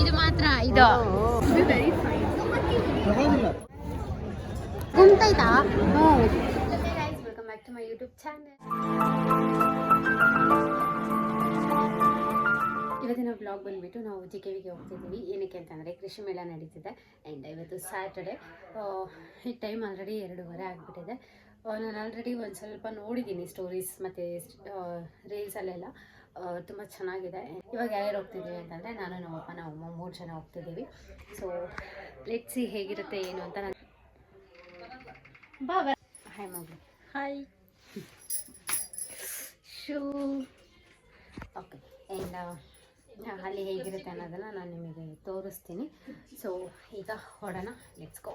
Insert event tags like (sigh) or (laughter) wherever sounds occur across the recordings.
ಇದು ಮಾತ್ರ, ಇದು. Welcome back to my YouTube channel ಇವತ್ತಿನ ಬ್ಲಾಗ್ ಬಂದುಬಿಟ್ಟು ನಾವು ಜಿ ಕೆ ವಿಗೆ ಹೋಗ್ತಿದ್ದೀವಿ. ಏನಕ್ಕೆ ಅಂತಂದರೆ ಕೃಷಿ ಮೇಳ ನಡೀತಿದೆ. ಆ್ಯಂಡ್ ಇವತ್ತು ಸ್ಯಾಟರ್ಡೆ ಈ ಟೈಮ್ ಆಲ್ರೆಡಿ ಎರಡೂವರೆ ಆಗಿಬಿಟ್ಟಿದೆ. ನಾನು ಆಲ್ರೆಡಿ ಒಂದು ಸ್ವಲ್ಪ ನೋಡಿದ್ದೀನಿ ಸ್ಟೋರೀಸ್ ಮತ್ತು ರೀಲ್ಸಲ್ಲೆಲ್ಲ ತುಂಬ ಚೆನ್ನಾಗಿದೆ. ಇವಾಗ ಯಾರ್ಯಾರು ಹೋಗ್ತಿದ್ದೀವಿ ಅಂತಂದರೆ ನಾನು ನಮ್ಮಪ್ಪ ಅಮ್ಮ ಮೂರು ಜನ ಹೋಗ್ತಿದ್ದೀವಿ. ಸೊ ಸಿ ಹೇಗಿರುತ್ತೆ ಏನು ಅಂತ ನಾನು ಬಾ ಹಾಯ್ ಮಗಳು. Hi shoe. ಓಕೆ ಆ್ಯಂಡ್ ಅಲ್ಲಿ ಹೇಗಿರುತ್ತೆ ಅನ್ನೋದನ್ನು ನಾನು ನಿಮಗೆ ತೋರಿಸ್ತೀನಿ. ಸೊ ಈಗ ಹೊಡೋಣ ಲೆಟ್ಸ್ ಗೋ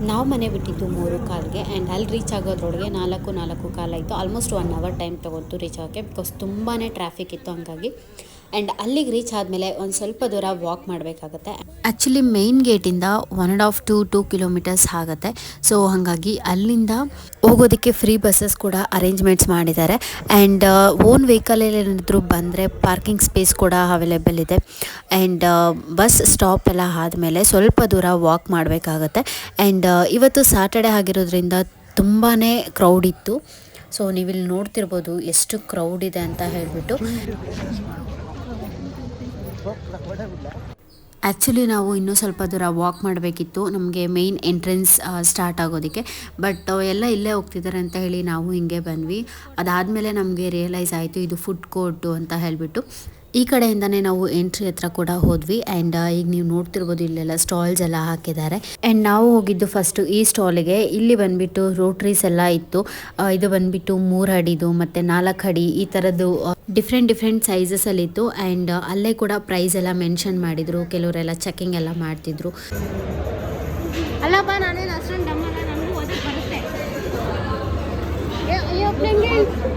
ನಾವು ಮನೆ ಬಿಟ್ಟಿದ್ದು ಮೂರು ಕಾಲ್ಗೆ ಆ್ಯಂಡ್ ಅಲ್ಲಿ ರೀಚ್ ಆಗೋದ್ರೊಳಗೆ ನಾಲ್ಕು ನಾಲ್ಕು ಕಾಲಾಯಿತು ಆಲ್ಮೋಸ್ಟ್ ಒನ್ ಅವರ್ ಟೈಮ್ ತೊಗೊತು ರೀಚ್ ಆಗೋಕ್ಕೆ ಬಿಕಾಸ್ ತುಂಬಾ ಟ್ರಾಫಿಕ್ ಇತ್ತು ಹಂಗಾಗಿ. ಆ್ಯಂಡ್ ಅಲ್ಲಿಗೆ ರೀಚ್ ಆದಮೇಲೆ ಒಂದು ಸ್ವಲ್ಪ ದೂರ ವಾಕ್ ಮಾಡಬೇಕಾಗತ್ತೆ. Actually main ಗೇಟಿಂದ one and half to two kilometres ಆಗುತ್ತೆ. ಸೊ ಹಾಗಾಗಿ ಅಲ್ಲಿಂದ ಹೋಗೋದಕ್ಕೆ ಫ್ರೀ ಬಸ್ಸಸ್ ಕೂಡ ಅರೇಂಜ್ಮೆಂಟ್ಸ್ ಮಾಡಿದ್ದಾರೆ. ಆ್ಯಂಡ್ ಓನ್ ವೆಹಿಕಲಲ್ಲಿ ಏನಾದರೂ ಬಂದರೆ ಪಾರ್ಕಿಂಗ್ ಸ್ಪೇಸ್ ಕೂಡ ಅವೈಲೇಬಲ್ ಇದೆ. ಆ್ಯಂಡ್ ಬಸ್ ಸ್ಟಾಪ್ ಎಲ್ಲ ಆದಮೇಲೆ ಸ್ವಲ್ಪ ದೂರ ವಾಕ್ ಮಾಡಬೇಕಾಗತ್ತೆ. ಆ್ಯಂಡ್ ಇವತ್ತು ಸಾಟರ್ಡೆ ಆಗಿರೋದ್ರಿಂದ ತುಂಬಾ ಕ್ರೌಡ್ ಇತ್ತು. ಸೊ ನೀವಿಲ್ಲಿ ನೋಡ್ತಿರ್ಬೋದು ಎಷ್ಟು ಕ್ರೌಡ್ ಇದೆ ಅಂತ ಹೇಳಿಬಿಟ್ಟು. ಆ್ಯಕ್ಚುಲಿ ನಾವು ಇನ್ನೂ ಸ್ವಲ್ಪ ದೂರ ವಾಕ್ ಮಾಡಬೇಕಿತ್ತು. ನಮಗೆ ಮೇಯ್ನ್ ಎಂಟ್ರೆನ್ಸ್ ಸ್ಟಾರ್ಟ್ ಆಗೋದಕ್ಕೆ. ಬಟ್ ಎಲ್ಲ ಇಲ್ಲೇ ಹೋಗ್ತಿದ್ದಾರೆ ಅಂತ ಹೇಳಿ ನಾವು ಹಿಂಗೆ ಬಂದ್ವಿ. ಅದಾದಮೇಲೆ ನಮಗೆ ರಿಯಲೈಸ್ ಆಯಿತು, ಇದು ಫುಡ್ ಕೋರ್ಟು ಅಂತ ಹೇಳಿಬಿಟ್ಟು. ಈ ಕಡೆಯಿಂದನೇ ನಾವು ಎಂಟ್ರಿ ಹತ್ರ ಕೂಡ ಹೋದ್ವಿ. ಆ್ಯಂಡ್ ಈಗ ನೀವು ನೋಡ್ತಿರ್ಬೋದು ಇಲ್ಲೆಲ್ಲ ಸ್ಟಾಲ್ಸ್ ಎಲ್ಲ ಹಾಕಿದ್ದಾರೆ. ಆ್ಯಂಡ್ ನಾವು ಹೋಗಿದ್ದು ಫಸ್ಟು ಈ ಸ್ಟಾಲಿಗೆ ಇಲ್ಲಿ ಬಂದ್ಬಿಟ್ಟು ರೋಟ್ರೀಸ್ ಎಲ್ಲ ಇತ್ತು. ಇದು ಬಂದ್ಬಿಟ್ಟು ಮೂರು ಅಡಿದು, ಮತ್ತು ನಾಲ್ಕು ಅಡಿ ಈ ಥರದ್ದು ಡಿಫ್ರೆಂಟ್ ಡಿಫ್ರೆಂಟ್ ಸೈಜಸಲ್ಲಿ ಇತ್ತು. ಆ್ಯಂಡ್ ಅಲ್ಲೇ ಕೂಡ ಪ್ರೈಸ್ ಎಲ್ಲ ಮೆನ್ಷನ್ ಮಾಡಿದರು. ಕೆಲವರೆಲ್ಲ ಚೆಕಿಂಗ್ ಎಲ್ಲ ಮಾಡ್ತಿದ್ರು. ಅಲ್ಲಪ್ಪ ನಾನೇನು ಅಷ್ಟೊಂದು ಡಮ್ಮಲ್ಲ ನನಗೂ ಬರುತ್ತೆ.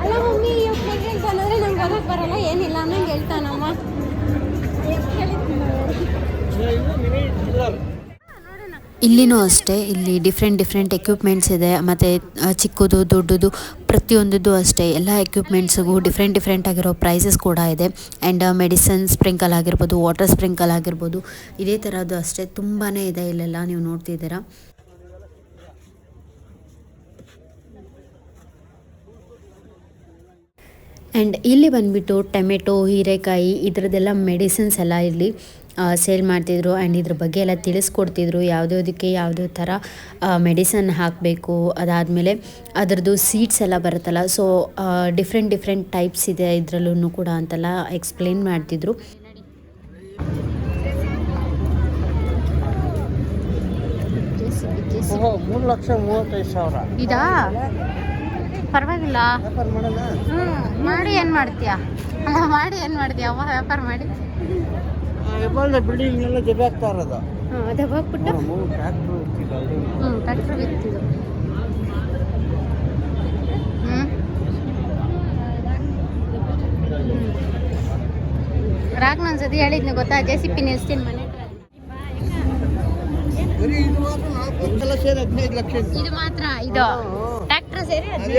ಅಲ್ಲ, ಮಮ್ಮಿ ಓದಕ್ಕೆ ಬರಲ್ಲ, ಏನಿಲ್ಲ ಅನ್ನಂಗೆ ಹೇಳ್ತಾನಮ್ಮ. ಇಲ್ಲಿನೂ ಅಷ್ಟೇ, ಇಲ್ಲಿ ಡಿಫ್ರೆಂಟ್ ಡಿಫ್ರೆಂಟ್ ಎಕ್ವಿಪ್ಮೆಂಟ್ಸ್ ಇದೆ, ಮತ್ತು ಚಿಕ್ಕದು, ದೊಡ್ಡದು, ಪ್ರತಿಯೊಂದದ್ದು ಅಷ್ಟೇ. ಎಲ್ಲ ಎಕ್ವಿಪ್ಮೆಂಟ್ಸ್ಗೂ ಡಿಫ್ರೆಂಟ್ ಡಿಫ್ರೆಂಟ್ ಆಗಿರೋ ಪ್ರೈಸಸ್ ಕೂಡ ಇದೆ. ಆ್ಯಂಡ್ ಮೆಡಿಸನ್ ಸ್ಪ್ರಿಂಕಲ್ ಆಗಿರ್ಬೋದು ವಾಟರ್ ಸ್ಪ್ರಿಂಕಲ್ ಆಗಿರ್ಬೋದು, ಇದೇ ಥರದ್ದು ಅಷ್ಟೇ ತುಂಬಾ ಇದೆ ಇಲ್ಲೆಲ್ಲ ನೀವು ನೋಡ್ತಿದ್ದೀರಾ. ಆ್ಯಂಡ್ ಇಲ್ಲಿ ಬಂದುಬಿಟ್ಟು ಟೊಮೆಟೊ ಹೀರೆಕಾಯಿ ಇದರದ್ದೆಲ್ಲ ಮೆಡಿಸಿನ್ಸ್ ಎಲ್ಲ ಇಲ್ಲಿ ಸೇಲ್ ಮಾಡ್ತಿದ್ರು. ಆ್ಯಂಡ್ ಇದ್ರ ಬಗ್ಗೆ ಎಲ್ಲ ತಿಳಿಸ್ಕೊಡ್ತಿದ್ರು. ಯಾವುದ್ಯಾವುದಕ್ಕೆ ಯಾವುದೇ ಥರ ಮೆಡಿಸನ್ ಹಾಕಬೇಕು. ಅದಾದಮೇಲೆ ಅದರದ್ದು ಸೀಡ್ಸ್ ಎಲ್ಲ ಬರುತ್ತಲ್ಲ. ಸೊ ಡಿಫ್ರೆಂಟ್ ಡಿಫ್ರೆಂಟ್ ಟೈಪ್ಸ್ ಇದೆ ಇದರಲ್ಲೂ ಕೂಡ ಅಂತೆಲ್ಲ ಎಕ್ಸ್ಪ್ಲೇನ್ ಮಾಡ್ತಿದ್ರು. ಮೂರು ಲಕ್ಷ ಮೂವತ್ತೈದು ಸಾವಿರ. ಇದಾ? ಪರವಾಗಿಲ್ಲ. ಹ್ಞೂ ಮಾಡಿ ಏನು ಮಾಡ್ತೀಯಾ? ಮಾಡಿ ಏನು ಮಾಡ್ತೀಯ? ಅವ್ವ ವ್ಯಾಪಾರ ಮಾಡಿ. ಬಿಲ್ಡಿಂಗ್ ಎಲ್ಲ ಇರೋದು. ಹ್ಞೂ ಟ್ರ್ಯಾಕ್ಟರ್ ಬಿತ್ತಿದ್ದು ಹ್ಞೂ ರಾಗ್ ನಾನು ಸತಿ ಹೇಳಿದ್ನಿ ಗೊತ್ತಾ? ಜೆ ಸಿ ಪಿ ನಿಲ್ಸ್ತೀನಿ ಮನೆ ಇದು ಮಾತ್ರ ಇದು ಮಾತ್ರ ಇದು. ಟ್ರ್ಯಾಕ್ಟರ್ ಸೇರಿ ಅದು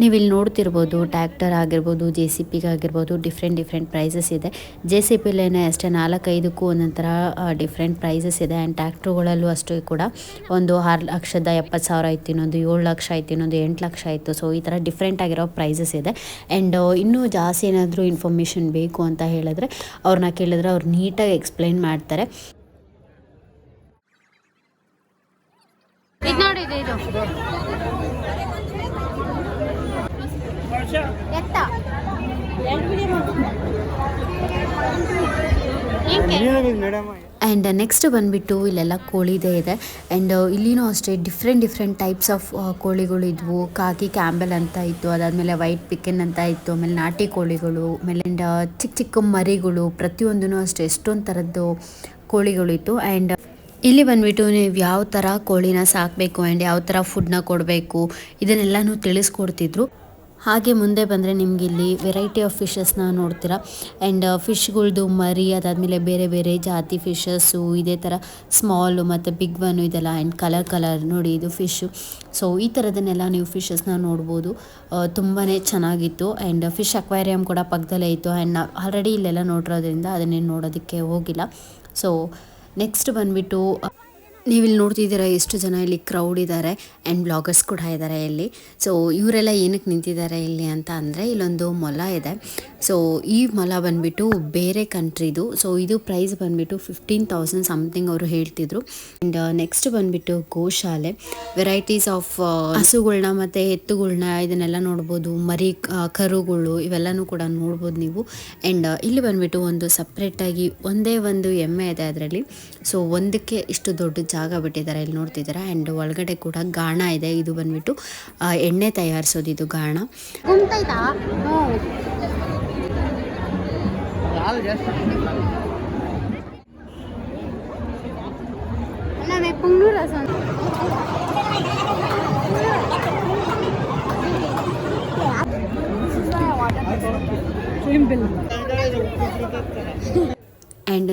ನೀವು ಇಲ್ಲಿ ನೋಡ್ತಿರ್ಬೋದು, ಟ್ಯಾಕ್ಟರ್ ಆಗಿರ್ಬೋದು ಜೆ ಸಿ ಪಿಗಾಗಿರ್ಬೋದು ಡಿಫ್ರೆಂಟ್ ಡಿಫ್ರೆಂಟ್ ಪ್ರೈಸಸ್ ಇದೆ. ಜೆ ಸಿ ಪಿಲೇನೆ ಅಷ್ಟೇ ನಾಲ್ಕೈದಕ್ಕೂ ಒಂದೊಂಥರ ಥರ ಡಿಫ್ರೆಂಟ್ ಪ್ರೈಸಸ್ ಇದೆ. ಆ್ಯಂಡ್ ಟ್ಯಾಕ್ಟ್ರುಗಳಲ್ಲೂ ಅಷ್ಟು ಕೂಡ ಒಂದು ಆರು ಲಕ್ಷದ ಎಪ್ಪತ್ತು ಸಾವಿರ ಆಯ್ತು, ಇನ್ನೊಂದು ಏಳು ಲಕ್ಷ ಆಯ್ತು, ಇನ್ನೊಂದು ಎಂಟು ಲಕ್ಷ ಆಯಿತು. ಸೊ ಈ ಥರ ಡಿಫ್ರೆಂಟ್ ಆಗಿರೋ ಪ್ರೈಸಸ್ ಇದೆ. ಆ್ಯಂಡ್ ಇನ್ನೂ ಜಾಸ್ತಿ ಏನಾದರೂ ಇನ್ಫಾರ್ಮೇಷನ್ ಬೇಕು ಅಂತ ಹೇಳಿದ್ರೆ ಅವ್ರನ್ನ ಕೇಳಿದ್ರೆ ಅವ್ರು ನೀಟಾಗಿ ಎಕ್ಸ್ಪ್ಲೈನ್ ಮಾಡ್ತಾರೆ. ಇದು. ಎತ್ತ ಆ್ಯಂಡ್ ನೆಕ್ಸ್ಟ್ ಬಂದುಬಿಟ್ಟು ಇಲ್ಲೆಲ್ಲ ಕೋಳಿದೇ ಇದೆ ಆ್ಯಂಡ್ ಇಲ್ಲಿನೂ ಅಷ್ಟೇ ಡಿಫ್ರೆಂಟ್ ಡಿಫ್ರೆಂಟ್ ಟೈಪ್ಸ್ ಆಫ್ ಕೋಳಿಗಳು ಇದ್ವು ಕಾಕಿ ಕ್ಯಾಂಬೆಲ್ ಅಂತ ಇತ್ತು ಅದಾದಮೇಲೆ ವೈಟ್ ಪಿಕನ್ ಅಂತ ಇತ್ತು ಆಮೇಲೆ ನಾಟಿ ಕೋಳಿಗಳು ಆಮೇಲೆ ಆ್ಯಂಡ್ ಚಿಕ್ಕ ಚಿಕ್ಕ ಮರಿಗಳು ಪ್ರತಿಯೊಂದೂ ಅಷ್ಟೇ ಎಷ್ಟೊಂದು ಥರದ್ದು ಕೋಳಿಗಳು ಇತ್ತು ಆ್ಯಂಡ್ ಇಲ್ಲಿ ಬಂದ್ಬಿಟ್ಟು ನೀವು ಯಾವ ಥರ ಕೋಳಿನ ಸಾಕಬೇಕು ಆ್ಯಂಡ್ ಯಾವ ಥರ ಫುಡ್ನ ಕೊಡಬೇಕು ಇದನ್ನೆಲ್ಲನೂ ತಿಳಿಸ್ಕೊಡ್ತಿದ್ರು. ಹಾಗೆ ಮುಂದೆ ಬಂದರೆ ನಿಮ್ಗೆ ಇಲ್ಲಿ ವೆರೈಟಿ ಆಫ್ ಫಿಶಸ್ನ ನೋಡ್ತೀರಾ. ಆ್ಯಂಡ್ ಫಿಶ್ಗಳ್ದು ಮರಿ, ಅದಾದಮೇಲೆ ಬೇರೆ ಬೇರೆ ಜಾತಿ ಫಿಶಸ್ಸು ಇದೇ ಥರ ಸ್ಮಾಲು ಮತ್ತು ಬಿಗ್ ಒನ್ ಇದೆಲ್ಲ ಆ್ಯಂಡ್ ಕಲರ್ ಕಲರ್ ನೋಡಿ ಇದು ಫಿಶ್ಶು ಸೊ ಈ ಥರದನ್ನೆಲ್ಲ ನೀವು ಫಿಶಸ್ನ ನೋಡ್ಬೋದು. ತುಂಬಾ ಚೆನ್ನಾಗಿತ್ತು. ಆ್ಯಂಡ್ ಫಿಶ್ ಅಕ್ವೇರಿಯಮ್ ಕೂಡ ಪಕ್ಕದಲ್ಲೇ ಇತ್ತು. ಆ್ಯಂಡ್ ಆಲ್ರೆಡಿ ಇಲ್ಲೆಲ್ಲ ನೋಡಿರೋದ್ರಿಂದ ಅದನ್ನೇನು ನೋಡೋದಕ್ಕೆ ಹೋಗಿಲ್ಲ. ಸೊ ನೆಕ್ಸ್ಟ್ ಬಂದುಬಿಟ್ಟು ನೀವಿಲ್ಲಿ ನೋಡ್ತಿದ್ದೀರಾ ಎಷ್ಟು ಜನ ಇಲ್ಲಿ ಕ್ರೌಡ್ ಇದ್ದಾರೆ ಆ್ಯಂಡ್ ಬ್ಲಾಗರ್ಸ್ ಕೂಡ ಇದ್ದಾರೆ ಇಲ್ಲಿ. ಸೊ ಇವರೆಲ್ಲ ಏನಕ್ಕೆ ನಿಂತಿದ್ದಾರೆ ಇಲ್ಲಿ ಅಂತ ಅಂದರೆ ಇಲ್ಲೊಂದು ಮೊಲ ಇದೆ. ಸೊ ಈ ಮೊಲ ಬಂದುಬಿಟ್ಟು ಬೇರೆ ಕಂಟ್ರಿದು. ಸೊ ಇದು ಪ್ರೈಸ್ ಬಂದುಬಿಟ್ಟು ಫಿಫ್ಟೀನ್ ತೌಸಂಡ್ ಸಮಥಿಂಗ್ ಅವರು ಹೇಳ್ತಿದ್ರು. ಆ್ಯಂಡ್ ನೆಕ್ಸ್ಟ್ ಬಂದುಬಿಟ್ಟು ಗೋಶಾಲೆ. ವೆರೈಟೀಸ್ ಆಫ್ ಹಸುಗಳ್ನ ಮತ್ತು ಎತ್ತುಗಳನ್ನ ಇದನ್ನೆಲ್ಲ ನೋಡ್ಬೋದು. ಮರಿ ಕರುಗಳು ಇವೆಲ್ಲನೂ ಕೂಡ ನೋಡ್ಬೋದು ನೀವು. ಆ್ಯಂಡ್ ಇಲ್ಲಿ ಬಂದುಬಿಟ್ಟು ಒಂದು ಸಪ್ರೇಟಾಗಿ ಒಂದೇ ಒಂದು ಎಮ್ಮೆ ಇದೆ ಅದರಲ್ಲಿ. ಸೊ ಒಂದಕ್ಕೆ ಇಷ್ಟು ದೊಡ್ಡ ಜಾಗ ಬಿಟ್ಟಿದ್ದಾರೆ ಇಲ್ಲಿ ನೋಡ್ತಿದ್ದಾರೆ? ಆ್ಯಂಡ್ ಒಳಗಡೆ ಕೂಡ ಗಾಣ ಇದೆ. ಇದು ಬಂದ್ಬಿಟ್ಟು ಎಣ್ಣೆ ತಯಾರಿಸೋದು ಇದು ಗಾಣ. ಗುಂತೈತಾ?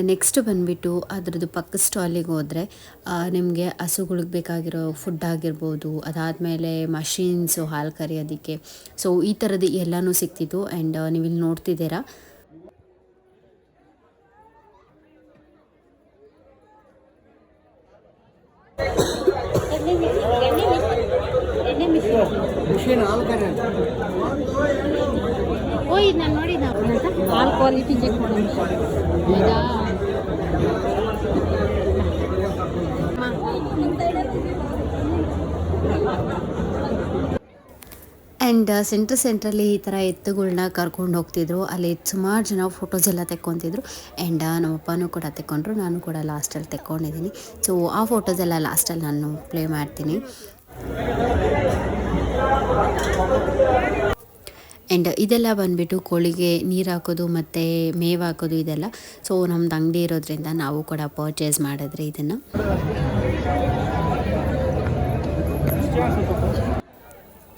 ನೆಕ್ಸ್ಟ್ ಬಂದುಬಿಟ್ಟು ಅದರದ್ದು ಪಕ್ಕ ಸ್ಟಾಲಿಗೆ ಹೋದರೆ ನಿಮಗೆ ಹಸುಗಳಿಗೆ ಬೇಕಾಗಿರೋ ಫುಡ್ ಆಗಿರ್ಬೋದು ಅದಾದಮೇಲೆ ಮಷೀನ್ಸು ಹಾಲು ಕರೆಯೋದಕ್ಕೆ. ಸೊ ಈ ಥರದ್ದು ಎಲ್ಲನೂ ಸಿಗ್ತಿತ್ತು ಆ್ಯಂಡ್ ನೀವು ಇಲ್ಲಿ ನೋಡ್ತಿದ್ದೀರಾ. ಮಿಷಿನ್ ಹಾಲು ಕರೆ. ಓ ಇದು ನಾನು ಹಾಲ್ ಕ್ವಾಲಿಟಿ ಚೆಕ್ ಮಾಡಿ ಹೌದಾ? ಆ್ಯಂಡ್ ಸೆಂಟ್ರ್ ಸೆಂಟ್ರಲ್ಲಿ ಈ ಥರ ಎತ್ತುಗಳನ್ನ ಕರ್ಕೊಂಡು ಹೋಗ್ತಿದ್ರು. ಅಲ್ಲಿ ಸುಮಾರು ಜನ ಫೋಟೋಸ್ ಎಲ್ಲ ತೆಕ್ಕೊತಿದ್ರು. ಆ್ಯಂಡ್ ನಮ್ಮಪ್ಪನೂ ಕೂಡ ತೆಕ್ಕೊಂಡ್ರು. ನಾನು ಕೂಡ ಲಾಸ್ಟಲ್ಲಿ ತೆಕ್ಕೊಂಡಿದ್ದೀನಿ ಸೊ ಆ ಫೋಟೋಸ್ ಎಲ್ಲ ಲಾಸ್ಟಲ್ಲಿ ನಾನು ಪ್ಲೇ ಮಾಡ್ತೀನಿ. ಆ್ಯಂಡ್ ಇದೆಲ್ಲ ಬಂದುಬಿಟ್ಟು ಕೋಳಿಗೆ ನೀರು ಹಾಕೋದು ಮತ್ತು ಮೇವು ಹಾಕೋದು ಇದೆಲ್ಲ. ಸೊ ನಮ್ದು ಅಂಗಡಿ ಇರೋದ್ರಿಂದ ನಾವು ಕೂಡ ಪರ್ಚೇಸ್ ಮಾಡಿದ್ರಿ ಇದನ್ನು.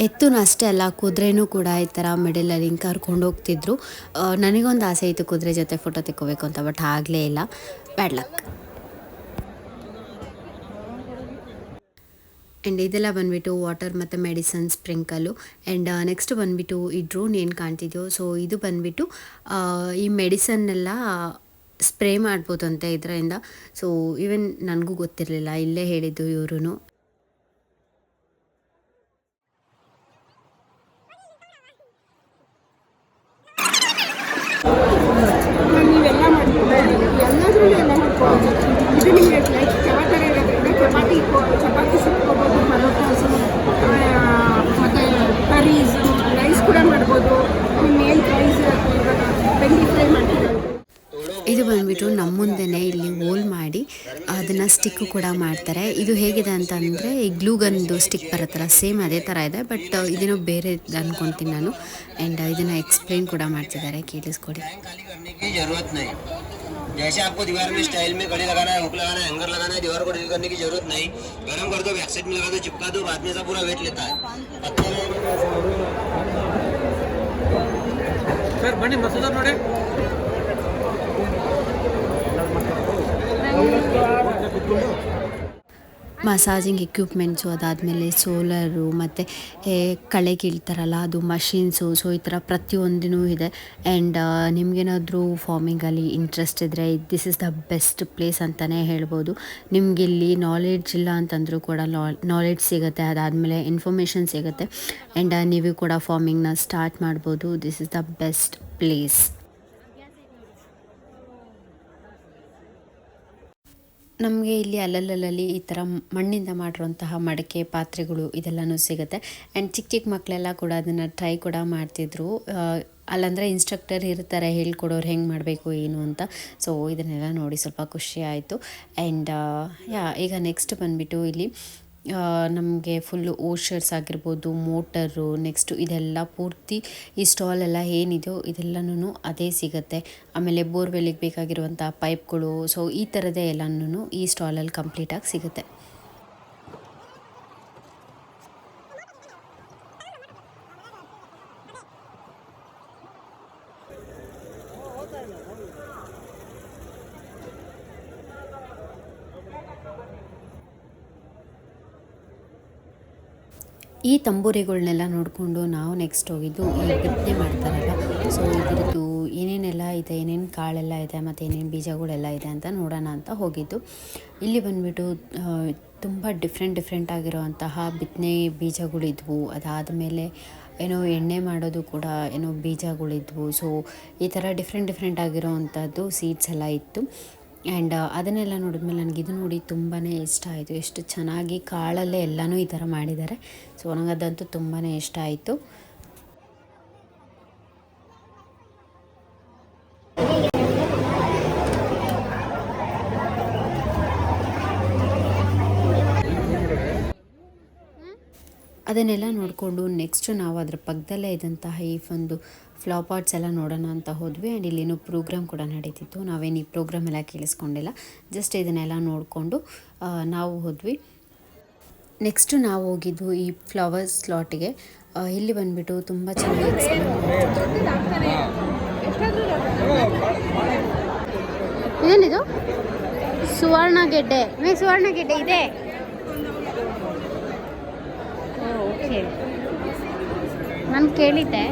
ಎತ್ತುನ ಅಷ್ಟೇ ಅಲ್ಲ, ಕುದುರೆನೂ ಕೂಡ ಈ ಥರ ಮಿಡಲಲ್ಲಿ ಹಿಂಗೆ ಕರ್ಕೊಂಡು ಹೋಗ್ತಿದ್ರು. ನನಗೊಂದು ಆಸೆ ಇತ್ತು ಕುದುರೆ ಜೊತೆ ಫೋಟೋ ತೆಕ್ಕೋಬೇಕು ಅಂತ ಬಟ್ ಆಗಲೇ ಇಲ್ಲ. ಬ್ಯಾಡ್ ಲಕ್ ಆ್ಯಂಡ್ ಇದೆಲ್ಲ ಬಂದುಬಿಟ್ಟು ವಾಟರ್ ಮತ್ತು ಮೆಡಿಸನ್ ಸ್ಪ್ರಿಂಕಲು ಆ್ಯಂಡ್ ನೆಕ್ಸ್ಟ್ ಬಂದುಬಿಟ್ಟು ಈ ಡ್ರೋನ್ ಏನು ಕಾಣ್ತಿದೆಯೋ ಸೊ ಇದು ಬಂದುಬಿಟ್ಟು ಈ ಮೆಡಿಸನ್ನೆಲ್ಲ ಸ್ಪ್ರೇ ಮಾಡ್ಬೋದು ಅಂತ ಇದರಿಂದ. ಸೊ ಈವನ್ ನನಗೂ ಗೊತ್ತಿರಲಿಲ್ಲ, ಇಲ್ಲೇ ಹೇಳಿದ್ದು ಇವರು ಚಪಾತಿ ಚಪಾತಿ ಸಿಕ್ಕೋಬೋದು ಕೂಡ ಮಾಡ್ಬೋದು ಮೇಲ್ ರೈಸ್ ಇರುತ್ತೆ ಇವಾಗ ಬೆಂಡಿ ಫ್ರೈ ಮಾಡ್ತಿರೋದು ಇದು ಬಂದ್ಬಿಟ್ಟು ನಮ್ಮ ಮುಂದೆನೇ ಇಲ್ಲಿ ಹೋಲ್ ಮಾಡಿ ಅದನ್ನು ಸ್ಟಿಕ್ಕು ಕೂಡ ಮಾಡ್ತಾರೆ ಇದು ಹೇಗಿದೆ ಅಂತ ಅಂದರೆ ಈ ಗ್ಲೂಗನ್ದು ಸ್ಟಿಕ್ ಬರುತ್ತಲ್ಲ ಸೇಮ್ ಅದೇ ಥರ ಇದೆ ಬಟ್ ಇದೇನೋ ಬೇರೆ ಅನ್ಕೊತೀನಿ ನಾನು ಆ್ಯಂಡ್ ಇದನ್ನು ಎಕ್ಸ್ಪ್ಲೈನ್ ಕೂಡ ಮಾಡ್ತಿದ್ದಾರೆ ಕೇಳಿಸ್ಕೊಡಿ खाली करने की जरूरत नहीं जैसे आपको दीवार में स्टाइल में कड़ी लगाना है हुक लगाना है हैंगर लगाना है दीवार को ड्रिल करने की जरूरत नहीं गरम कर दो बैक साइड में लगा दो चिपका दो बाद में सब पूरा वेट लेता है पत्थर ಸರ್ ಬನ್ನಿ ಮಸೂದ ನೋಡಿ. ಮಸಾಜಿಂಗ್ ಎಕ್ವಿಪ್ಮೆಂಟ್ಸು ಅದಾದಮೇಲೆ ಸೋಲರು ಮತ್ತು ಕಳೆ ಕೀಳ್ತಾರಲ್ಲ ಅದು ಮಷಿನ್ಸು ಸೊ ಈ ಥರ ಪ್ರತಿಯೊಂದೂ ಇದೆ. ಆ್ಯಂಡ್ ನಿಮಗೇನಾದರೂ ಫಾರ್ಮಿಂಗಲ್ಲಿ ಇಂಟ್ರೆಸ್ಟ್ ಇದ್ದರೆ this is the best place ಅಂತಲೇ ಹೇಳ್ಬೋದು. ನಿಮ್ಗೆ ಇಲ್ಲಿ ನಾಲೆಡ್ಜ್ ಇಲ್ಲ ಅಂತಂದರೂ ಕೂಡ ನಾಲೆಡ್ಜ್ ಸಿಗುತ್ತೆ, ಅದಾದಮೇಲೆ ಇನ್ಫಾರ್ಮೇಷನ್ ಸಿಗುತ್ತೆ. ಆ್ಯಂಡ್ ನೀವು ಕೂಡ ಫಾರ್ಮಿಂಗ್ನ ಸ್ಟಾರ್ಟ್ ಮಾಡ್ಬೋದು. This is the best place ನಮಗೆ ಇಲ್ಲಿ ಅಲ್ಲಲ್ಲಲ್ಲಿ ಈ ಥರ ಮಣ್ಣಿಂದ ಮಾಡಿರುವಂತಹ ಮಡಕೆ ಪಾತ್ರೆಗಳು ಇದೆಲ್ಲನೂ ಸಿಗುತ್ತೆ. ಆ್ಯಂಡ್ ಚಿಕ್ಕ ಚಿಕ್ಕ ಮಕ್ಕಳೆಲ್ಲ ಕೂಡ ಅದನ್ನು ಟ್ರೈ ಕೂಡ ಮಾಡ್ತಿದ್ರು. ಅಲ್ಲಂದರೆ ಇನ್ಸ್ಟ್ರಕ್ಟರ್ ಇರ್ತಾರೆ ಹೇಳ್ಕೊಡೋರು ಹೆಂಗೆ ಮಾಡಬೇಕು ಏನು ಅಂತ. ಸೊ ಇದನ್ನೆಲ್ಲ ನೋಡಿ ಸ್ವಲ್ಪ ಖುಷಿ ಆಯಿತು. ಆ್ಯಂಡ್ ಯಾ ಈಗ ನೆಕ್ಸ್ಟ್ ಬಂದುಬಿಟ್ಟು ಇಲ್ಲಿ ನಮಗೆ ಫುಲ್ಲು ಓಷರ್ಸ್ ಆಗಿರ್ಬೋದು ಮೋಟರು ನೆಕ್ಸ್ಟು ಇದೆಲ್ಲ ಪೂರ್ತಿ ಈ ಸ್ಟಾಲೆಲ್ಲ ಏನಿದೆಯೋ ಇದೆಲ್ಲನೂ ಅದೇ ಸಿಗುತ್ತೆ. ಆಮೇಲೆ ಬೋರ್ವೆಲ್ಲಿಗೆ ಬೇಕಾಗಿರುವಂಥ ಪೈಪ್ಗಳು ಸೊ ಈ ಥರದೇ ಎಲ್ಲನೂ ಈ ಸ್ಟಾಲಲ್ಲಿ ಕಂಪ್ಲೀಟಾಗಿ ಸಿಗುತ್ತೆ. ಈ ತಂಬೂರಿಗಳನ್ನೆಲ್ಲ ನೋಡಿಕೊಂಡು ನಾವು ನೆಕ್ಸ್ಟ್ ಹೋಗಿದ್ದು ಈ ಬಿತ್ತನೆ ಮಾಡ್ತಾರಲ್ಲ. ಸೊ ಇದ್ರದ್ದು ಏನೇನೆಲ್ಲ ಇದೆ, ಏನೇನು ಕಾಳೆಲ್ಲ ಇದೆ, ಮತ್ತು ಏನೇನು ಬೀಜಗಳೆಲ್ಲ ಇದೆ ಅಂತ ನೋಡೋಣ ಅಂತ ಹೋಗಿದ್ದು. ಇಲ್ಲಿ ಬಂದುಬಿಟ್ಟು ತುಂಬ ಡಿಫ್ರೆಂಟ್ ಡಿಫ್ರೆಂಟ್ ಆಗಿರೋವಂತಹ ಬಿತ್ತನೆ ಬೀಜಗಳಿದ್ವು. ಅದಾದಮೇಲೆ ಏನೋ ಎಣ್ಣೆ ಮಾಡೋದು ಕೂಡ ಏನೋ ಬೀಜಗಳಿದ್ವು. ಸೊ ಈ ಥರ ಡಿಫ್ರೆಂಟ್ ಡಿಫ್ರೆಂಟ್ ಆಗಿರೋವಂಥದ್ದು ಸೀಡ್ಸ್ ಎಲ್ಲ ಇತ್ತು. ಆ್ಯಂಡ್ ಅದನ್ನೆಲ್ಲ ನೋಡಿದ್ಮೇಲೆ ನನಗೆ ಇದು ನೋಡಿ ತುಂಬಾ ಇಷ್ಟ ಆಯಿತು. ಎಷ್ಟು ಚೆನ್ನಾಗಿ ಕಾಳಲ್ಲೇ ಎಲ್ಲನೂ ಈ ಥರ ಮಾಡಿದ್ದಾರೆ. ಸೊ ನನಗದಂತೂ ತುಂಬಾ ಇಷ್ಟ ಆಯಿತು. ಅದನ್ನೆಲ್ಲ ನೋಡಿಕೊಂಡು ನೆಕ್ಸ್ಟ್ ನಾವು ಅದರ ಪಕ್ಕದಲ್ಲೇ ಇದ್ದಂತಹ ಈ ಒಂದು ಫ್ಲಾಪಾಟ್ಸ್ ಎಲ್ಲ ನೋಡೋಣ ಅಂತ ಹೋದ್ವಿ. ಆ್ಯಂಡ್ ಇಲ್ಲೇನೋ ಪ್ರೋಗ್ರಾಮ್ ಕೂಡ ನಡೀತಿತ್ತು. ನಾವೇನು ಈ ಪ್ರೋಗ್ರಾಮ್ ಎಲ್ಲ ಕೇಳಿಸ್ಕೊಂಡಿಲ್ಲ. ಜಸ್ಟ್ ಇದನ್ನೆಲ್ಲ ನೋಡಿಕೊಂಡು ನಾವು ಹೋದ್ವಿ. ನೆಕ್ಸ್ಟು ನಾವು ಹೋಗಿದ್ದು ಈ ಫ್ಲವರ್ಸ್ ಸ್ಲಾಟಿಗೆ ಇಲ್ಲಿ ಬಂದುಬಿಟ್ಟು ತುಂಬ ಚೆನ್ನಾಗಿ. ಏನಿದು? ಸುವರ್ಣಗೆಡ್ಡೆ ಸುವರ್ಣಗೆಡ್ಡೆ ಇದೆ. ನಾನು ಕೇಳಿದ್ದೆ.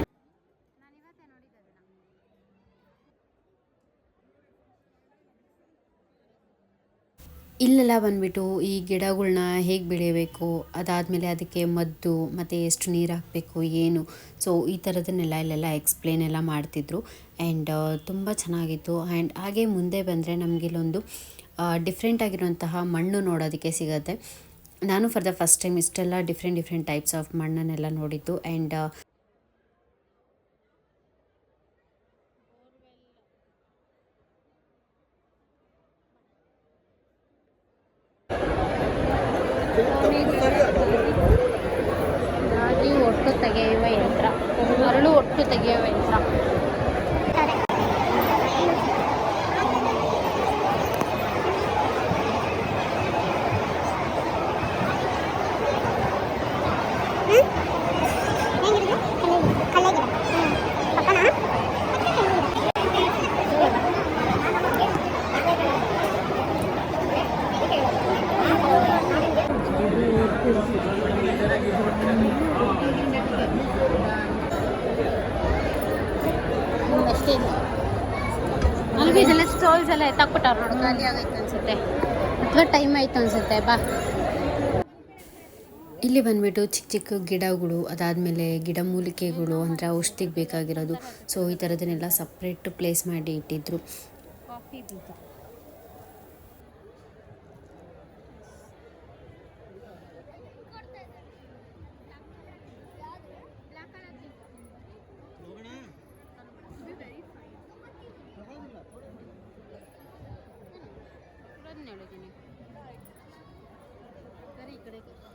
ಇಲ್ಲೆಲ್ಲ ಬಂದ್ಬಿಟ್ಟು ಈ ಗಿಡಗಳನ್ನ ಹೇಗೆ ಬೆಳೆಯಬೇಕು ಅದಾದಮೇಲೆ ಅದಕ್ಕೆ ಮದ್ದು, ಮತ್ತು ಎಷ್ಟು ನೀರು ಹಾಕಬೇಕು, ಏನು? ಸೊ ಈ ಥರದನ್ನೆಲ್ಲ ಇಲ್ಲೆಲ್ಲ ಎಕ್ಸ್ಪ್ಲೇನ್ ಎಲ್ಲ ಮಾಡ್ತಿದ್ರು. ಆ್ಯಂಡ್ ತುಂಬ ಚೆನ್ನಾಗಿತ್ತು. ಆ್ಯಂಡ್ ಹಾಗೆ ಮುಂದೆ ಬಂದರೆ ನಮಗಿಲ್ಲೊಂದು ಡಿಫ್ರೆಂಟ್ ಆಗಿರುವಂತಹ ಮಣ್ಣು ನೋಡೋದಕ್ಕೆ ಸಿಗುತ್ತೆ. ನಾನು ಫಾರ್ ದ ಫಸ್ಟ್ ಟೈಮ್ ಇಷ್ಟೆಲ್ಲ ಡಿಫ್ರೆಂಟ್ ಡಿಫ್ರೆಂಟ್ ಟೈಪ್ಸ್ ಆಫ್ ಮಣ್ಣನ್ನೆಲ್ಲ ನೋಡಿದ್ದು ಆ್ಯಂಡ್ ರಾಗಿ ಒಟ್ಟು ತೆಗೆಯುವ ಯಂತ್ರ. ಮರಳು ಒಟ್ಟು ತೆಗೆಯುವ ಯಂತ್ರ. ಅಲ್ವಿ ಇದೆಲ್ಲ ಸ್ಟಾಲ್ಸ್ ಎಲ್ಲ ಎತ್ತಾಕ್ಬಿಟ್ಟಾರ ನೋಡು ಖಾಲಿ ಆಗೈತೆ ಅನ್ಸುತ್ತೆ. ಅಥವಾ ಟೈಮ್ ಆಯ್ತು ಅನ್ಸುತ್ತೆ ಬಾ. ಇಲ್ಲಿ ಬಂದ್ಬಿಟ್ಟು ಚಿಕ್ಕ ಚಿಕ್ಕ ಗಿಡಗಳು ಅದಾದಮೇಲೆ ಗಿಡಮೂಲಿಕೆಗಳು ಅಂದರೆ ಔಷಧಿಗೆ ಬೇಕಾಗಿರೋದು. ಸೊ ಈ ಥರದನ್ನೆಲ್ಲ ಸಪ್ರೇಟ್ ಪ್ಲೇಸ್ ಮಾಡಿ ಇಟ್ಟಿದ್ರು. ಕಾಫಿ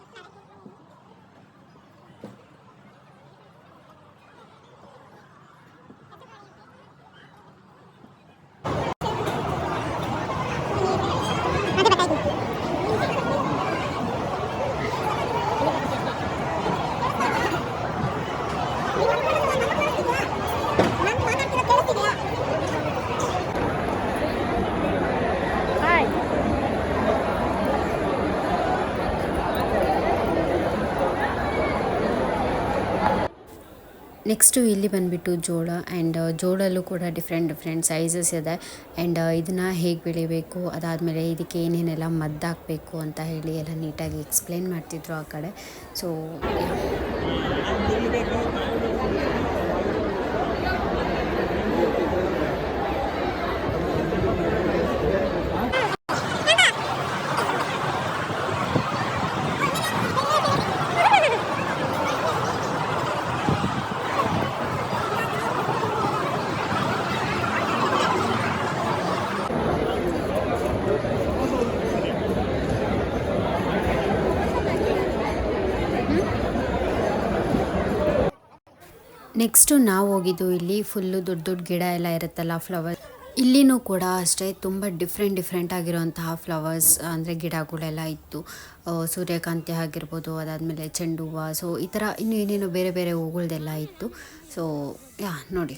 ನೆಕ್ಸ್ಟು ಇಲ್ಲಿ ಬಂದುಬಿಟ್ಟು ಜೋಳ ಆ್ಯಂಡ್ ಜೋಳಲ್ಲೂ ಕೂಡ ಡಿಫ್ರೆಂಟ್ ಡಿಫ್ರೆಂಟ್ ಸೈಜಸ್ ಇದೆ. ಆ್ಯಂಡ್ ಇದನ್ನು ಹೇಗೆ ಬೆಳಿಬೇಕು, ಅದಾದಮೇಲೆ ಇದಕ್ಕೆ ಏನೇನೆಲ್ಲ ಮದ್ದಾಕಬೇಕು ಅಂತ ಹೇಳಿ ಎಲ್ಲ ನೀಟಾಗಿ ಎಕ್ಸ್ಪ್ಲೇನ್ ಮಾಡ್ತಿದ್ರು ಆ ಕಡೆ. ಸೊ ನೆಕ್ಸ್ಟು ನಾವು ಹೋಗಿದ್ದು ಇಲ್ಲಿ ಫುಲ್ಲು ದೊಡ್ಡ ದೊಡ್ಡ ಗಿಡ ಎಲ್ಲ ಇರುತ್ತಲ್ಲ ಫ್ಲವರ್ ಇಲ್ಲಿನೂ ಕೂಡ ಅಷ್ಟೇ ತುಂಬ ಡಿಫ್ರೆಂಟ್ ಡಿಫ್ರೆಂಟ್ ಆಗಿರುವಂತಹ ಫ್ಲವರ್ಸ್ ಅಂದರೆ ಗಿಡಗಳೆಲ್ಲ ಇತ್ತು. ಸೂರ್ಯಕಾಂತಿ ಆಗಿರ್ಬೋದು, ಅದಾದಮೇಲೆ ಚೆಂಡು ಹೂವು ಸೊ ಈ ಥರ ಇನ್ನೂ ಏನೇನು ಬೇರೆ ಬೇರೆ ಹೂಗಳ್ದೆಲ್ಲ ಇತ್ತು. ಸೊ ಯಾ, ನೋಡಿ.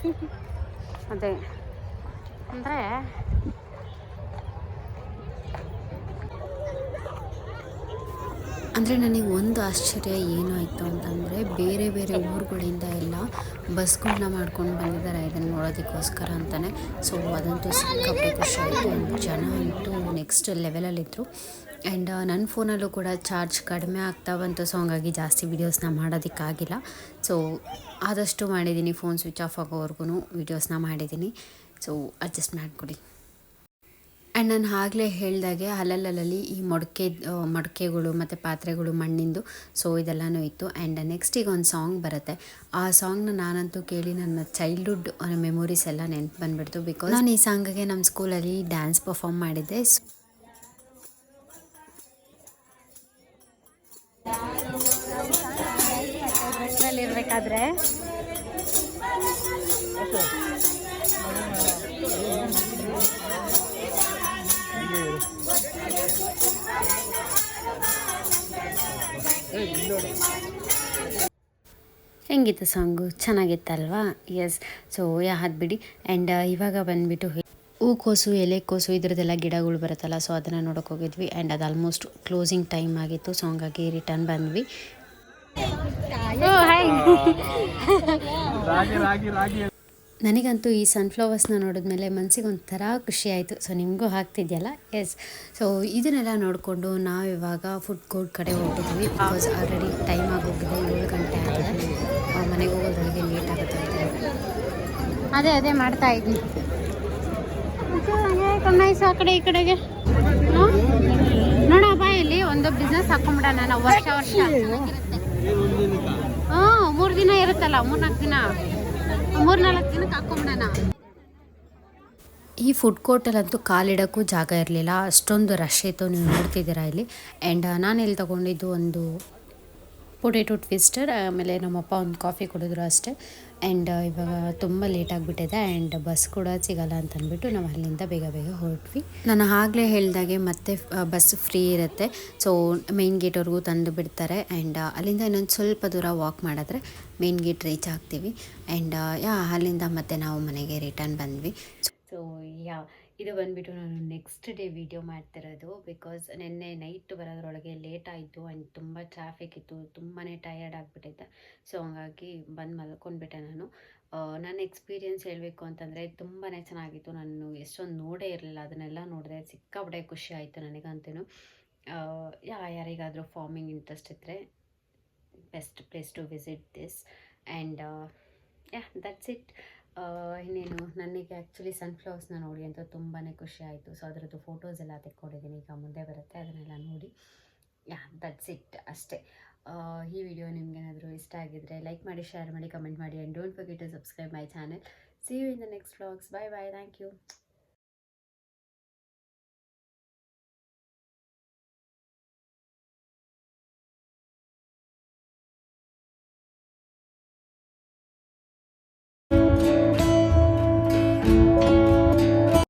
(laughs) ಅದೇ. ಅಂದರೆ ಅಂದರೆ ನನಗೆ ಒಂದು ಆಶ್ಚರ್ಯ ಏನು ಆಯಿತು ಅಂತಂದರೆ ಬೇರೆ ಬೇರೆ ಊರುಗಳಿಂದ ಎಲ್ಲ ಬಸ್ಗಳನ್ನ ಮಾಡ್ಕೊಂಡು ಬಂದಿದ್ದಾರೆ ಇದನ್ನು ನೋಡೋದಕ್ಕೋಸ್ಕರ ಅಂತಲೇ ಸೊ ಅದಂತೂ ಸಿಕ್ಕಾಪಟ್ಟೆ ಖುಷಿ ಆಯಿತು. ಜನ ಅಂತೂ ನೆಕ್ಸ್ಟ್ ಲೆವೆಲಲ್ಲಿದ್ದರು ಆ್ಯಂಡ್ ನನ್ನ ಫೋನಲ್ಲೂ ಕೂಡ ಚಾರ್ಜ್ ಕಡಿಮೆ ಆಗ್ತಾ ಬಂತು ಸೊ ಹಂಗಾಗಿ ಜಾಸ್ತಿ ವೀಡಿಯೋಸ್ನ ಮಾಡೋದಕ್ಕಾಗಿಲ್ಲ. ಸೊ ಆದಷ್ಟು ಮಾಡಿದ್ದೀನಿ ಫೋನ್ ಸ್ವಿಚ್ ಆಫ್ ಆಗೋವರೆಗೂ ವೀಡಿಯೋಸ್ನ ಮಾಡಿದ್ದೀನಿ ಸೊ ಅಡ್ಜಸ್ಟ್ ಮಾಡಿಕೊಡಿ. ಆ್ಯಂಡ್ ನಾನು ಆಗಲೇ ಹೇಳಿದಾಗೆ ಅಲ್ಲಲ್ಲಲ್ಲಿ ಈ ಮೊಡಕೆ ಮೊಡಕೆಗಳು ಮತ್ತು ಪಾತ್ರೆಗಳು ಮಣ್ಣಿಂದು ಸೊ ಇದೆಲ್ಲನೂ ಇತ್ತು. ಆ್ಯಂಡ್ ನೆಕ್ಸ್ಟ್ ಈಗ ಒಂದು ಸಾಂಗ್ ಬರುತ್ತೆ. ಆ ಸಾಂಗ್ನ ನಾನಂತೂ ಕೇಳಿ ನನ್ನ ಚೈಲ್ಡ್ಹುಡ್ ಮೆಮೊರೀಸ್ ಎಲ್ಲ ನೆನ್ಪು ಬಂದುಬಿಡ್ತು ಬಿಕಾಸ್ ನಾನು ಈ ಸಾಂಗಿಗೆ ನಮ್ಮ ಸ್ಕೂಲಲ್ಲಿ ಡ್ಯಾನ್ಸ್ ಪರ್ಫಾಮ್ ಮಾಡಿದ್ದೆ. ಇರಬೇಕಾದ್ರೆ ಹೆಂಗಿತ್ತು ಸಾಂಗು? ಚೆನ್ನಾಗಿತ್ತಲ್ವಾ? ಎಸ್ ಸೊ ಯಾ ಬಿಡಿ. ಆ್ಯಂಡ್ ಇವಾಗ ಬಂದುಬಿಟ್ಟು ಹೂಕೋಸು ಎಲೆಕೋಸು ಇದ್ರದ್ದೆಲ್ಲ ಗಿಡಗಳು ಬರುತ್ತಲ್ಲ ಸೊ ಅದನ್ನು ನೋಡೋಕೆ ಹೋಗಿದ್ವಿ ಆ್ಯಂಡ್ ಅದು ಆಲ್ಮೋಸ್ಟ್ ಕ್ಲೋಸಿಂಗ್ ಟೈಮ್ ಆಗಿತ್ತು ಸೊ ಹಂಗಾಗಿ ರಿಟರ್ನ್ ಬಂದ್ವಿ. ನನಗಂತೂ ಈ ಸನ್ಫ್ಲವರ್ಸ್ನ ನೋಡಿದ್ಮೇಲೆ ಮನಸ್ಸಿಗೆ ಒಂಥರ ಖುಷಿ ಆಯಿತು. ಸೊ ನಿಮಗೂ ಹಾಕ್ತಿದ್ಯಲ್ಲ? ಎಸ್ ಸೊ ಇದನ್ನೆಲ್ಲ ನೋಡಿಕೊಂಡು ನಾವು ಇವಾಗ ಫುಡ್ ಕೋರ್ಟ್ ಕಡೆ ಹೋಗಿದ್ವಿ ಬಿಕಾಸ್ ಆಲ್ರೆಡಿ ಟೈಮ್ ಆಗೋಗಿದೆ ಏಳು ಗಂಟೆ ಆಗಿದೆ. ಆ, ಮನೆಗೆ ಹೋಗೋದ್ರೊಳಗೆ ಲೇಟ್ ಆಗುತ್ತೆ ಅಂತ ಹೇಳಿ ಅದೇ ಅದೇ ಮಾಡ್ತಾ ಇದ್ದೀನಿ ಕಮ್ಮಾಯಿಸು ಆ ಕಡೆ ಈ ಕಡೆಗೆ? ನೋಡ ನೋಡಪ್ಪ ಇಲ್ಲಿ ಒಂದು ಬಿಸ್ನೆಸ್ ಹಾಕೊಂಡ್ಬಿಡೋಣ ನಾವು ವರ್ಷ ವರ್ಷ ಹ್ಞೂ ಮೂರು ದಿನ ಇರುತ್ತಲ್ಲ ಮೂರ್ನಾಲ್ಕು ದಿನ. ಮೂರ್ನಾಲ್ಕು ದಿನಕ್ಕೆ ಹಾಕೊಂಡ್ಬಿಡೋಣ ಈ ಫುಡ್ ಕೋರ್ಟಲ್ಲಂತೂ ಕಾಲಿಡೋಕ್ಕೂ ಜಾಗ ಇರಲಿಲ್ಲ. ಅಷ್ಟೊಂದು ರಶ್ ಇತ್ತು. ನೀವು ನೋಡ್ತಿದ್ದೀರಾ ಇಲ್ಲಿ. ಆ್ಯಂಡ್ ನಾನು ಇಲ್ಲಿ ತೊಗೊಂಡಿದ್ದು ಒಂದು ಪೊಟೇಟೊ ಟ್ವಿಸ್ಟರ್ ಆಮೇಲೆ ನಮ್ಮಪ್ಪ ಒಂದು ಕಾಫಿ ಕುಡಿದ್ರು ಅಷ್ಟೇ. ಆ್ಯಂಡ್ ಇವಾಗ ತುಂಬ ಲೇಟ್ ಆಗಿಬಿಟ್ಟಿದೆ ಆ್ಯಂಡ್ ಬಸ್ ಕೂಡ ಸಿಗಲ್ಲ ಅಂತ ಅಂದ್ಬಿಟ್ಟು ನಾವು ಅಲ್ಲಿಂದ ಬೇಗ ಬೇಗ ಹೊರಟ್ವಿ. ನಾನು ಆಗಲೇ ಹೇಳಿದಾಗೆ ಮತ್ತೆ ಬಸ್ ಫ್ರೀ ಇರುತ್ತೆ. ಸೊ ಮೇನ್ ಗೇಟ್ವರೆಗೂ ತಂದು ಬಿಡ್ತಾರೆ ಆ್ಯಂಡ್ ಅಲ್ಲಿಂದ ಇನ್ನೊಂದು ಸ್ವಲ್ಪ ದೂರ ವಾಕ್ ಮಾಡಿದ್ರೆ ಮೇನ್ ಗೇಟ್ ರೀಚ್ ಆಗ್ತೀವಿ. ಆ್ಯಂಡ್ ಯಾ ಅಲ್ಲಿಂದ ಮತ್ತೆ ನಾವು ಮನೆಗೆ ರಿಟರ್ನ್ ಬಂದ್ವಿ. ಇದು ಬಂದುಬಿಟ್ಟು ನಾನು ನೆಕ್ಸ್ಟ್ ಡೇ ವಿಡಿಯೋ ಮಾಡ್ತಿರೋದು ಬಿಕಾಸ್ ನಿನ್ನೆ ನೈಟ್ ಬರೋದ್ರೊಳಗೆ ಲೇಟ್ ಆಯಿತು ಆ್ಯಂಡ್ ತುಂಬ ಟ್ರಾಫಿಕ್ ಇತ್ತು ತುಂಬಾ ಟಯರ್ಡ್ ಆಗಿಬಿಟ್ಟಿದ್ದೆ. ಸೊ ಹಂಗಾಗಿ ಬಂದು ಮಲ್ಕೊಂಡ್ಬಿಟ್ಟೆ ನಾನು. ನನ್ನ ಎಕ್ಸ್ಪೀರಿಯೆನ್ಸ್ ಹೇಳಬೇಕು ಅಂತಂದರೆ ತುಂಬಾ ಚೆನ್ನಾಗಿತ್ತು. ನಾನು ಎಷ್ಟೊಂದು ನೋಡೇ ಇರಲಿಲ್ಲ, ಅದನ್ನೆಲ್ಲ ನೋಡಿದೆ ಸಿಕ್ಕಾಪಟ್ಟೆ ಖುಷಿ ಆಯಿತು ನನಗಂತೂ ಯಾ, ಯಾರಿಗಾದರೂ ಫಾರ್ಮಿಂಗ್ ಇಂಟ್ರೆಸ್ಟ್ ಇದ್ದರೆ best place to visit this and yeah that's it ಇನ್ನೇನು ನನಗೆ ಆ್ಯಕ್ಚುಲಿ ಸನ್ಫ್ಲವರ್ಸ್ನ ನೋಡಿ ಅಂತ ತುಂಬಾ ಖುಷಿ ಆಯಿತು. ಸೊ ಅದರದ್ದು ಫೋಟೋಸ್ ಎಲ್ಲ ತೆಕ್ಕೊಂಡಿದ್ದೀನಿ. ಈಗ ಮುಂದೆ ಬರುತ್ತೆ. ಅದನ್ನೆಲ್ಲ ನೋಡಿ. ಯಾ ದಟ್ಸ್ ಇಟ್ ಅಷ್ಟೇ. ಈ ವಿಡಿಯೋ ನಿಮಗೇನಾದರೂ ಇಷ್ಟ ಆಗಿದ್ರೆ ಲೈಕ್ ಮಾಡಿ ಶೇರ್ ಮಾಡಿ ಕಮೆಂಟ್ ಮಾಡಿ and don't forget to subscribe my channel see you in the next vlogs bye bye thank you